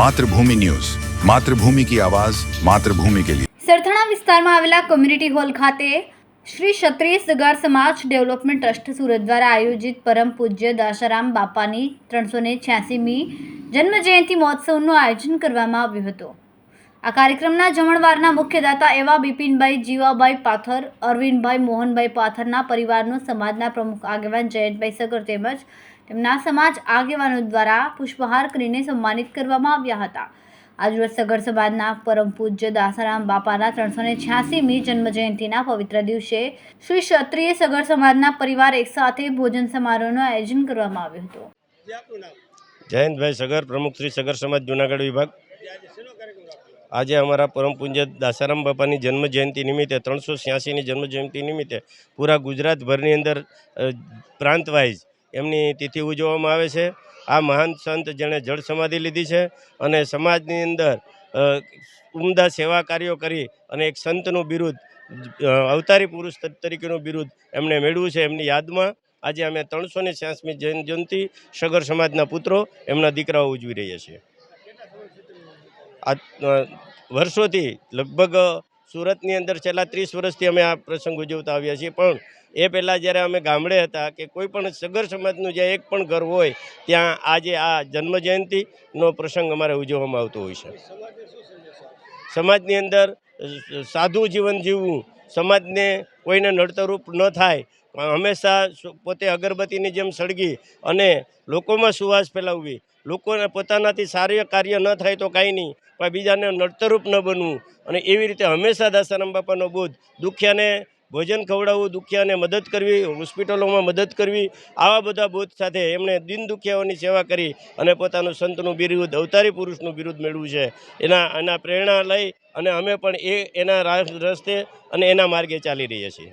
Mathrubhumi news. Mathrubhumi કી આવાજ, માતૃભૂમિ કે લિયે. સરથાણા વિસ્તારમાં આવેલા કમ્યુનિટી હોલ ખાતે શ્રી ક્ષત્રિય સગાર સમાજ ડેવલપમેન્ટ ટ્રસ્ટ સુરત દ્વારા આયોજિત પરમ પૂજ્ય દાશારામ બાપાની ત્રણસો ને છ્યાસીમી જન્મજયંતિ મહોત્સવનું આયોજન કરવામાં આવ્યું હતું. આ કાર્યક્રમના જમણવારના મુખ્યદાતા એવા બિપિનભાઈ જીવાભાઈ પાથર, અરવિંદભાઈ મોહનભાઈ પાથરના પરિવારનો સમાજના પ્રમુખ આગેવાન જયંતભાઈ સગર તેમજ તેમના સમાજ આગેવાનો દ્વારા પુષ્પહાર કરીને સન્માનિત કરવામાં આવ્યા હતા. આજરોજ સગર સમાજના પરમ પૂજ્ય દાસારામ બાપાના ત્રણસો ને છ્યાસીમી જન્મજયંતિના પવિત્ર દિવસે શ્રી ક્ષત્રિય સગર સમાજના પરિવાર એકસાથે ભોજન સમારોહનું આયોજન કરવામાં આવ્યું હતું. જયંતભાઈ સગર પ્રમુખ શ્રી સગર સમાજ જુનાગઢ વિભાગ. આજે અમારા પરમ પૂજ્ય દાસારામ બાપાની જન્મ જયંતિ નિમિત્તે ત્રણસો છ્યાસીની જન્મજયંતિ નિમિત્તે પૂરા ગુજરાતભરની અંદર પ્રાંત વાઇઝ એમની તિથિ ઉજવવામાં આવે છે. આ મહાન સંત જેણે જળ સમાધિ લીધી છે અને સમાજની અંદર ઉમદા સેવા કાર્યો કરી અને એક સંતનું બિરુદ અવતારી પુરુષ તરીકેનું બિરુદ એમણે મેળવ્યું છે. એમની યાદમાં આજે અમે ત્રણસો ને છ્યાસમી જૈન જયંતિ સગર સમાજના પુત્રો એમના દીકરાઓ ઉજવી રહ્યા છીએ. આ વર્ષોથી લગભગ સુરતની અંદર છેલ્લા ત્રીસ વર્ષથી અમે આ પ્રસંગ ઉજવતા આવ્યા છીએ. પણ એ પહેલાં જ્યારે અમે ગામડે હતા કે કોઈ પણ સગર સમાજનું જે એક પણ ઘર હોય, ત્યાં આજે આ જન્મ જયંતિનો પ્રસંગ અમારે ઉજવવામાં આવતો હોય છે. સમાજની અંદર સાદું જીવન જીવવું, સમાજને કોઈને નડતરરૂપ ન થાય હંમેશા પોતે અગરબત્તીની જેમ સળગી અને લોકોમાં સુવાસ ફેલાવવી લોકોને પોતાનાથી સારું કાર્ય ન થાય તો કાંઈ નહીં, પણ બીજાને નડતરૂપ ન બનવું. અને એવી રીતે હંમેશા દાસારામ બાપાનો બોધ, દુખિયાને ભોજન ખવડાવવું, દુખિયાને મદદ કરવી, હોસ્પિટલોમાં મદદ કરવી, આવા બધા બોધ સાથે એમણે દિન દુખિયાઓની સેવા કરી અને પોતાનું સંતનું બિરુદ અવતારી પુરુષનું બિરુદ મેળવ્યું છે. એના એના પ્રેરણા લઈ અને અમે પણ એ, એના રસ્તે અને એના માર્ગે ચાલી રહ્યા છીએ.